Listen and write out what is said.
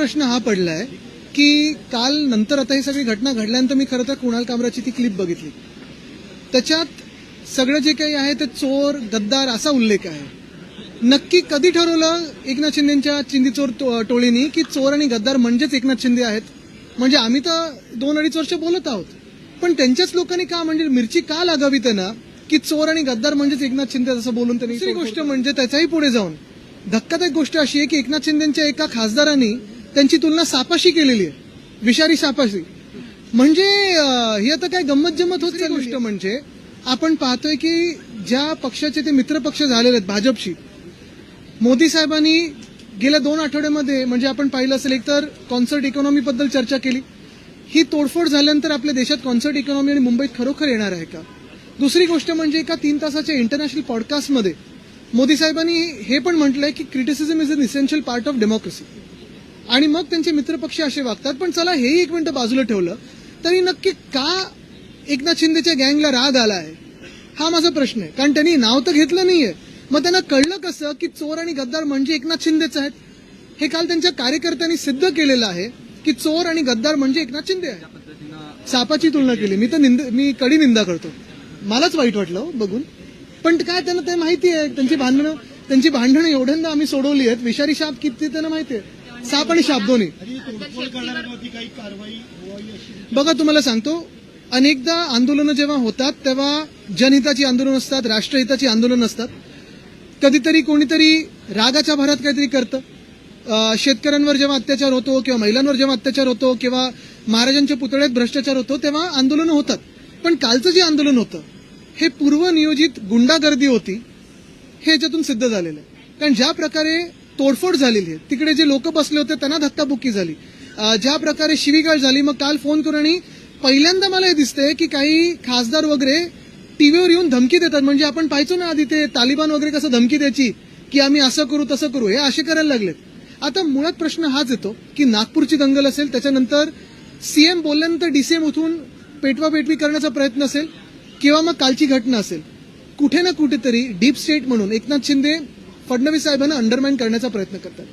प्रश्न हा पडलाय की काल नंतर आता ही सगळी घटना घडल्यानंतर मी खरं तर कुणाल कामराची ती क्लिप बघितली. त्याच्यात सगळं जे काही आहे ते चोर गद्दार असा उल्लेख आहे. नक्की कधी ठरवलं एकनाथ शिंदेच्या चिंदी चोर टोळीनी की चोर आणि गद्दार म्हणजेच एकनाथ शिंदे आहेत? म्हणजे आम्ही तर दोन अडीच वर्ष बोलत आहोत. पण त्यांच्याच लोकांनी का म्हणजे मिरची का लागावी त्यांना की चोर आणि गद्दार म्हणजेच एकनाथ शिंदे असं बोलून त्यांनी दुसरी गोष्ट म्हणजे त्याच्याही पुढे जाऊन. धक्कादायक गोष्ट अशी आहे की एकनाथ शिंदेच्या एका खासदारांनी त्यांची तुलना सापाशी केलेली आहे. विषारी सापाशी. म्हणजे ही आता काय गंमत जम्मत होत गोष्ट म्हणजे आपण पाहतोय की ज्या पक्षाचे ते मित्र पक्ष झालेले आहेत भाजपशी मोदी साहेबांनी गेल्या दोन आठवड्यामध्ये म्हणजे आपण पाहिलं असेल एक तर कॉन्सर्ट इकॉनॉमी बद्दल चर्चा केली. ही तोडफोड झाल्यानंतर आपल्या देशात कॉन्सर्ट इकॉनॉमी आणि मुंबईत खरोखर येणार आहे का? दुसरी गोष्ट म्हणजे एका तीन तासाच्या इंटरनॅशनल पॉडकास्टमध्ये मोदी साहेबांनी हे पण म्हटलंय की criticism is an essential part of democracy आणि मग त्यांचे मित्रपक्ष असे वागतात. पण चला हेही एक मिनिटं बाजूला ठेवलं. तरी नक्की का एकनाथ शिंदेच्या गँगला राग आला आहे हा माझा प्रश्न आहे. कारण त्यांनी नाव तर घेतलं नाहीये. मग त्यांना कळलं कसं की चोर आणि गद्दार म्हणजे एकनाथ शिंदेच आहेत? हे काल त्यांच्या कार्यकर्त्यांनी सिद्ध केलेलं आहे की चोर आणि गद्दार म्हणजे एकनाथ शिंदे आहे सापाची तुलना केली. मी तर निंद मी कडी निंदा करतो. मलाच वाईट वाटलं हो, बघून. पण काय त्यांना ते माहिती आहे? त्यांची भांडणं त्यांची भांडणं एवढ्यांदा आम्ही सोडवली आहेत. विषारी शाप किती त्यांना माहिती आहे? साप आणि शाप दोन्ही. बघा तुम्हाला सांगतो अनेकदा आंदोलनं जेव्हा होतात तेव्हा जनहिताची आंदोलन असतात राष्ट्रहिताची आंदोलन असतात. कधीतरी कोणीतरी रागाच्या भरात काहीतरी करतं. शेतकऱ्यांवर जेव्हा अत्याचार होतो किंवा महिलांवर जेव्हा अत्याचार होतो किंवा महाराजांच्या पुतळ्यात भ्रष्टाचार होतो तेव्हा आंदोलनं होतात. पण कालचं जे आंदोलन होतं हे पूर्वनियोजित गुंडागर्दी होती हे याच्यातून सिद्ध झालेलं आहे. कारण ज्या प्रकारे तोडफोड झालेली आहे. तिकडे जे लोक बसले होते त्यांना धक्काबुक्की झाली. ज्या प्रकारे शिवीगाळ झाली मग काल फोन करून आणि पहिल्यांदा मला हे दिसतंय की काही खासदार वगैरे टीव्हीवर येऊन धमकी देतात. म्हणजे आपण पाहायचो ना आधी ते तालिबान वगैरे कसं धमकी द्यायची की आम्ही असं करू तसं करू हे असे करायला लागलेत. आता मुळात प्रश्न हाच येतो की नागपूरची दंगल असेल त्याच्यानंतर सीएम बोलल्यानंतर डीसीएम उठून पेटवा पेटवी करण्याचा प्रयत्न असेल किंवा मग कालची घटना असेल. कुठे ना कुठेतरी डीप स्टेट म्हणून एकनाथ शिंदे फडणवीस साहेबांना अंडरमाइन करण्याचा प्रयत्न करतात.